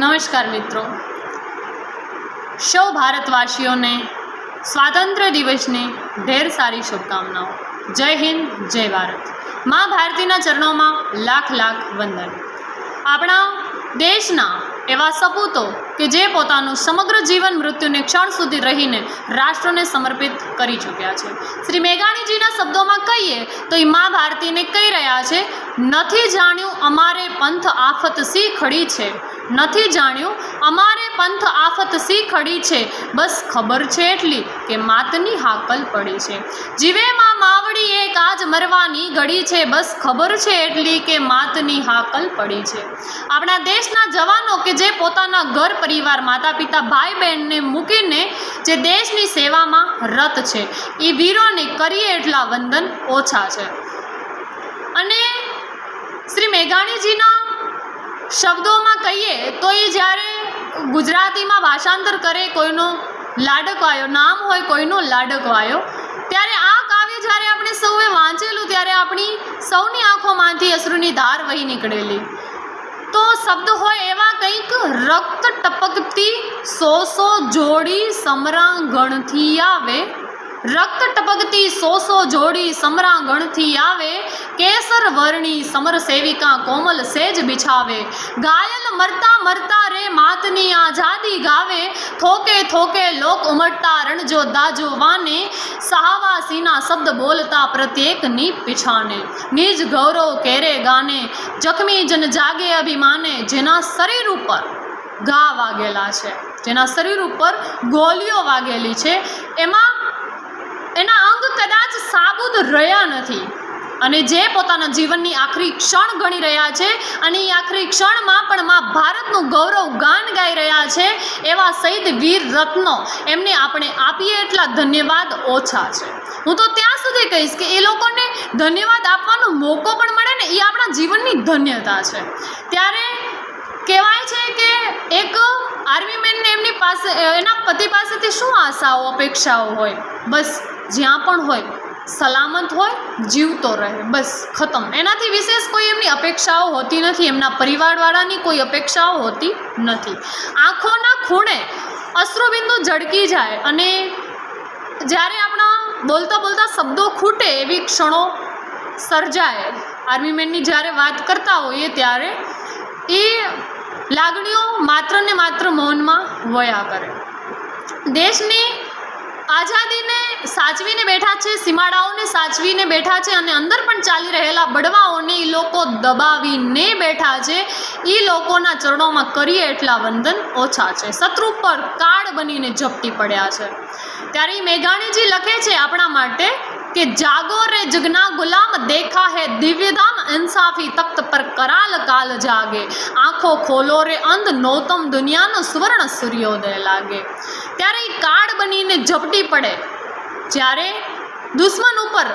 નમસ્કાર મિત્રો. સૌ ભારતવાસીઓને સ્વાતંત્ર્ય દિવસની ઢેર સારી શુભકામનાઓ. જય હિન્દ, જય ભારત. મા ભારતીના ચરણોમાં લાખ લાખ વંદન. આપણા દેશના એવા સપૂતો કે જે પોતાનું સમગ્ર જીવન મૃત્યુને ક્ષણ સુધી રહીને રાષ્ટ્રને સમર્પિત કરી ચૂક્યા છે. શ્રી મેઘાણીજીના શબ્દોમાં કહીએ તો એ મા ભારતીને કહી રહ્યા છે, નથી જાણ્યું અમારે પંથ આફત સી ખડી છે. નથી જાણ્યું. અમારે પંથ આફત સી ખડી છે? બસ ખબર છે એટલી કે માતની હાકલ પડી છે. જીવેમાં માવડી એક આજ મરવાની ઘડી છે. બસ ખબર છે એટલી કે માતની હાકલ પડી છે. આપણા દેશના જવાનો કે જે પોતાના ઘર પરિવાર માતા પિતા ભાઈ બહેનને મૂકીને જે દેશની સેવામાં રત છે એ વીરોને કરીએ એટલા વંદન ઓછા છે. અને શ્રી મેઘાણીજીના શબ્દોમાં કહીએ તો એ જ્યારે ગુજરાતીમાં ભાષાંતર કરે, કોઈનો લાડકવાયો, નામ હોય કોઈનો લાડકવાયો, ત્યારે આ કાવ્ય જ્યારે આપણે સૌએ વાંચેલું, ત્યારે આપણી સૌની આંખોમાંથી અશ્રુની ધાર વહી નીકળેલી. તો શબ્દ હોય એવા કંઈક રક્ત ટપકતી, સો સો જોડી સમરાંગણથી આવે. રક્ત ટપકતી, સો સો જોડી સમરાંગણથી આવે. કેસર વર્ણી સમર સેવિકા કોમલ સેજ બિછાવે. ઘાયલ મરતા મરતા રે માતની આઝાદી ગાવે. થોકે થોકે લોક ઉમટતા રણજો દાજો વાને. સહાવાસીના શબ્દ બોલતા પ્રત્યેકની પીછાને. નિજ ગૌરવ કેરે ગાને. જખમી જન જાગે અભિમાને. જેના શરીર ઉપર ઘા વાગેલા છે. જેના શરીર ઉપર ગોલીઓ વાગેલી છે. એમાં એના અંગ કદાચ સાબુદ રહ્યા નથી. અને જે પોતાના જીવનની આખરી ક્ષણ ગણી રહ્યા છે અને એ આખરી ક્ષણમાં પણ માં ભારતનું ગૌરવ ગાન ગાઈ રહ્યા છે એવા શહીદ વીર રત્નો એમને આપણે આપીએ એટલા ધન્યવાદ ઓછા છે. હું તો ત્યાં સુધી કહીશ કે એ લોકોને ધન્યવાદ આપવાનો મોકો પણ મળે ને એ આપણા જીવનની ધન્યતા છે. ત્યારે કહેવાય છે કે એક આર્મી મેનને એમની પાસે, એના પતિ પાસેથી શું આશાઓ, અપેક્ષાઓ હોય? બસ જ્યાં પણ હોય. સલામત હોય, જીવતો રહે. બસ, ખતમ. એનાથી વિશેષ કોઈ એમની અપેક્ષાઓ હોતી નથી, એમના પરિવારવાળાની કોઈ અપેક્ષાઓ હોતી નથી. આંખોના ખૂણે અશ્રુબિંદુ ઝળકી જાય અને જ્યારે આપણા બોલતા બોલતા શબ્દો ખૂટે, એવી ક્ષણો સર્જાય. આર્મી મેનની જ્યારે વાત કરતા હોઈએ ત્યારે એ લાગણીઓ માત્ર ને માત્ર મૌનમાં વયા કરે. દેશની આઝાદીને સાચવીને બેઠા છે, સીમાડાઓને સાચવીને બેઠા છે અને અંદર પણ ચાલી રહેલા બળવાઓને એ લોકો દબાવીને બેઠા છે. એ લોકોના ચરણોમાં કરીએ એટલા વંદન ઓછા છે. શત્રુ પર કાળ બનીને ઝપટી પડ્યા છે. ત્યારે મેઘાણીજી લખે છે આપણા માટે કે જાગો રે જગના ગુલામ દેખા હે દિવ્યધામ ઇન્સાફી તખ્ત પર કરાલ કાલ જાગે આંખો ખોલો રે અંધ નૌતમ દુનિયાનો સુવર્ણ સૂર્યોદય લાગે ત્યારે એ કાળ બનીને ઝપટી પડે જ્યારે દુશ્મન ઉપર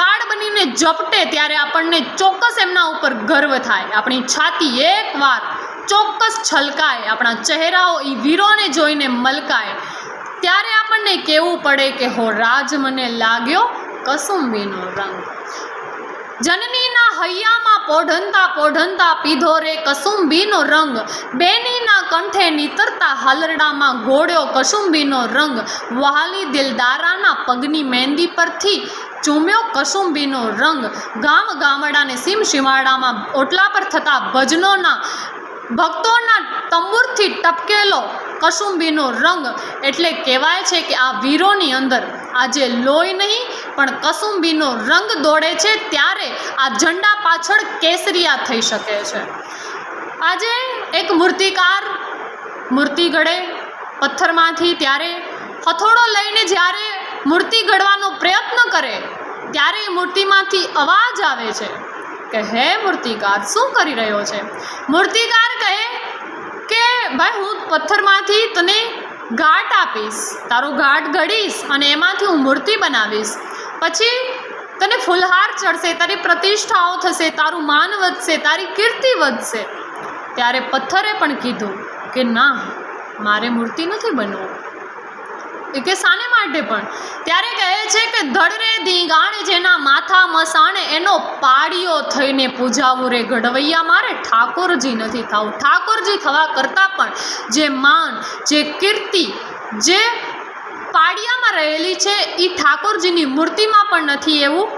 કાળ બનીને ઝપટે ત્યારે આપણને ચોક્કસ એમના ઉપર ગર્વ થાય આપણી છાતી એકવાર ચોક્કસ છલકાય આપણા ચહેરાઓ એ વીરોને જોઈને મલકાય ત્યારે આપણને કહેવું પડે કે હો રાજ મને લાગ્યો કસુંબીનો રંગ. જનનીના હૈયામાં પોઢંતા પોઢંતા પીધો રે કસુંબીનો રંગ. બેનીના કંઠે નીતરતા હાલરડામાં ઘોડ્યો કસુંબીનો રંગ. વહાલી દિલદારાના પગની મહેંદી પરથી ચૂમ્યો કસુંબીનો રંગ. ગામ ગામડાને સીમ સીમાડામાં ઓટલા પર થતા ભજનોના ભક્તોના તંબુરથી ટપકેલો કસુંબીનો રંગ. એટલે કહેવાય છે કે આ વીરોની અંદર આજે લોહી નહીં પણ કસુંબીનો રંગ દોડે છે ત્યારે આ ઝંડા પાછળ કેસરિયા થઈ શકે છે. આજે એક મૂર્તિકાર મૂર્તિ ઘડે પથ્થરમાંથી ત્યારે હથોડો લઈને જ્યારે મૂર્તિ ઘડવાનો પ્રયત્ન કરે, ત્યારે મૂર્તિમાંથી અવાજ આવે છે કે, હે મૂર્તિકાર, શું કરી રહ્યો છે? મૂર્તિકાર કહે કે, ભાઈ, હું પથ્થરમાંથી તને ઘાટ આપીશ, તારો ઘાટ ઘડીશ અને એમાંથી હું મૂર્તિ બનાવીશ. પછી તને ફૂલહાર ચડશે, તારી પ્રતિષ્ઠાઓ થશે, તારું માન વધશે, તારી કીર્તિ વધશે. ત્યારે પથ્થરે પણ કીધું કે ના, મારે મૂર્તિ નથી બનવું. એ કે સાને માટે પણ? ત્યારે કહે છે કે ધડરે ધીંગાણે જેના માથા મસાણે, એનો પાડીઓ થઈને પૂજાવું રે. ઘડવૈયા મારે ઠાકોરજી નથી થવું. ઠાકોરજી થવા કરતાં પણ જે માન, જે કીર્તિ, જે પાડિયામાં રહેલી છે એ ઠાકોરજીની મૂર્તિમાં પણ નથી એવું.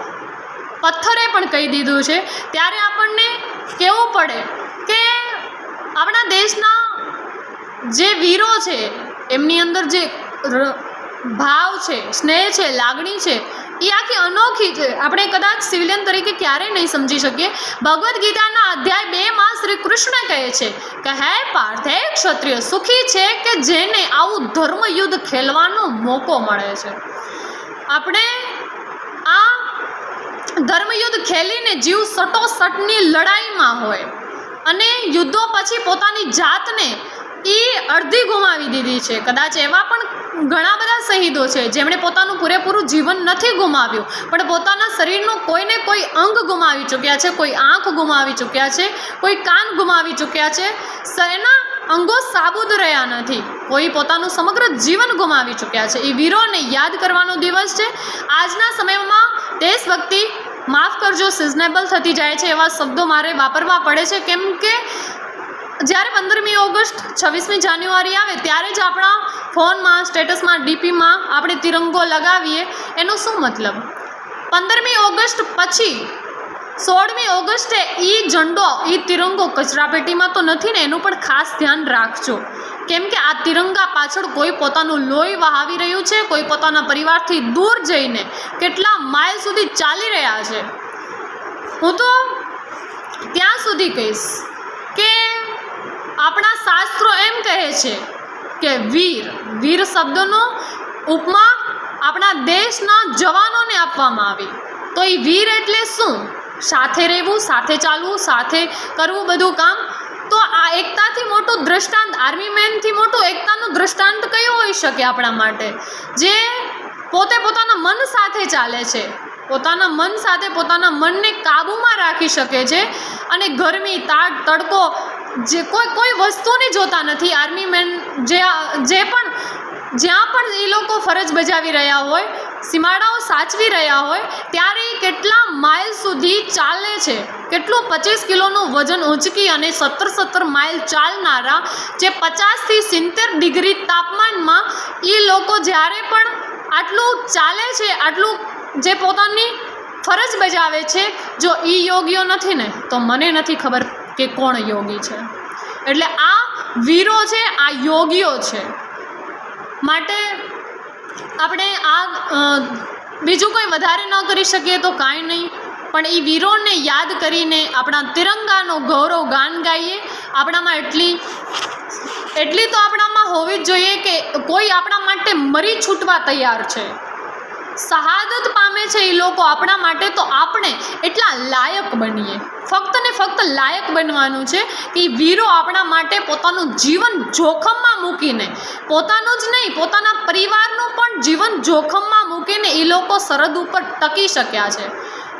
પથ્થરે પણ કહી દીધું છે. ત્યારે આપણને કહેવું પડે કે આપણા દેશના જે વીરો છે, એમની અંદર જે ભાવ છે, સ્નેહ છે, લાગણી છે એ આખી અનોખી છે. આપણે કદાચ સિવિલિયન તરીકે ક્યારેય નહીં સમજી શકીએ. ભગવદ્ ગીતાના અધ્યાય બેમાં શ્રી કૃષ્ણ કહે છે કે, હે પાર્થ હે ક્ષત્રિય, સુખી છે કે જેને આવું ધર્મયુદ્ધ ખેલવાનો મોકો મળે છે? આપણે આ ધર્મયુદ્ધ ખેલીને જીવ સટોસટની લડાઈમાં હોય અને યુદ્ધો પછી પોતાની જાતને એ અડધી ગુમાવી દીધી છે. કદાચ એવા પણ ઘણા બધા શહીદો છે, જેમણે પોતાનું પૂરેપૂરું જીવન નથી ગુમાવ્યું, પણ પોતાના શરીરનું કોઈને કોઈ અંગ ગુમાવી ચૂક્યા છે, કોઈ આંખ ગુમાવી ચૂક્યા છે, કોઈ કાન ગુમાવી ચૂક્યા છે. એના અંગો સાબુદ રહ્યા નથી. કોઈ પોતાનું સમગ્ર જીવન ગુમાવી ચૂક્યા છે. એ વીરોને યાદ કરવાનો દિવસ છે. આજના સમયમાં દેશભક્તિ, માફ કરજો સિઝનેબલ થતી જાય છે એવા શબ્દો મારે વાપરવા પડે છે. કેમ કે જ્યારે પંદરમી ઓગસ્ટ છવ્વીસમી જાન્યુઆરી આવે ત્યારે જ આપણા ફોનમાં, સ્ટેટસમાં, ડીપીમાં આપણે તિરંગો લગાવીએ. એનો શું મતલબ? પંદરમી ઓગસ્ટ પછી સોળમી ઓગસ્ટે એ ઝંડો એ તિરંગો કચરાપેટીમાં તો નથી ને, એનું પણ ખાસ ધ્યાન રાખજો. કેમ કે આ તિરંગા પાછળ કોઈ પોતાનું લોહી વહાવી રહ્યું છે, કોઈ પોતાના પરિવારથી દૂર જઈને કેટલા માઇલ સુધી ચાલી રહ્યા છે. હું તો ત્યાં સુધી કહીશ. આપણા શાસ્ત્રો એમ કહે છે કે વીર વીર શબ્દનો ઉપમા આપણા દેશના જવાનોને આપવામાં આવી. તો એ વીર એટલે શું? સાથે રહેવું, સાથે ચાલવું, સાથે કરવું બધું કામ? તો આ એકતાથી મોટું દ્રષ્ટાંત આર્મી મેનથી મોટું એકતાનું દ્રષ્ટાંત કયું હોઈ શકે આપણા માટે? જે પોતે પોતાના મન સાથે ચાલે છે. પોતાના મન સાથે પોતાના મનને કાબૂમાં રાખી શકે છે અને ગરમી તાટ તડકો જે કોઈ કોઈ વસ્તુને જોતા નથી. આર્મી મેન જે જે પણ, જ્યાં પણ એ લોકો ફરજ બજાવી રહ્યા હોય, સીમાડાઓ સાચવી રહ્યા હોય, ત્યારે એ કેટલા માઇલ સુધી ચાલે છે. કેટલું પચીસ કિલોનું વજન ઊંચકી અને સત્તર સત્તર માઇલ ચાલનારા, જે પચાસથી સિત્તેર ડિગ્રી તાપમાનમાં એ લોકો જ્યારે પણ આટલું ચાલે છે, આટલું જે પોતાની ફરજ બજાવે છે, જો એ યોગ્ય નથી ને, તો મને નથી ખબર. કે કોણ યોગી છે? એટલે આ વીરો છે, આ યોગીઓ છે. માટે આપણે આ બીજું કોઈ વધારે ન કરી શકીએ તો કાંઈ નહીં. પણ એ વીરોને યાદ કરીને આપણા તિરંગાનો ગૌરવ ગાન ગાઈએ. આપણામાં એટલી એટલી તો આપણામાં હોવી જ જોઈએ કે કોઈ આપણા માટે મરી છૂટવા તૈયાર છે. શહાદત પામે છે એ લોકો આપણા માટે તો આપણે એટલા લાયક બનીએ. ફક્ત લાયક બનવાનું છે. કે વીરો આપણા માટે પોતાનું જીવન જોખમમાં મૂકીને, પોતાનું જ નહીં, પોતાના પરિવારનું પણ જીવન જોખમમાં મૂકીને એ લોકો સરહદ ઉપર ટકી શક્યા છે.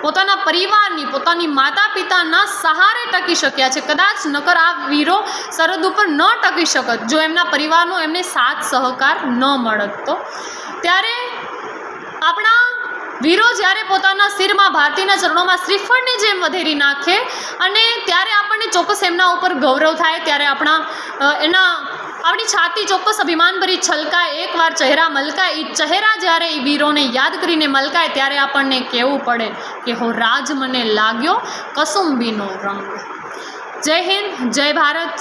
પોતાના પરિવારની, પોતાની માતા પિતાના સહારે ટકી શક્યા છે. કદાચ નકર આ વીરો સરહદ ઉપર ન ટકી શકત, જો એમના પરિવારનો એમને સાથ સહકાર ન મળત તો. ત્યારે આપણા વીરો જ્યારે પોતાના શિરમાં ભારતીના ચરણોમાં શ્રીફળની જેમ વધેરી નાખે અને ત્યારે આપણને ચોક્કસ એમના ઉપર ગૌરવ થાય, ત્યારે આપણા એના, આપણી છાતી ચોક્કસ અભિમાનભરી છલકાય, એકવાર ચહેરા મલકાય એ ચહેરા જ્યારે એ વીરોને યાદ કરીને મલકાય, ત્યારે આપણને કહેવું પડે કે હો, રાજ મને લાગ્યો કસુંબીનો રંગ. જય હિન્દ, જય ભારત.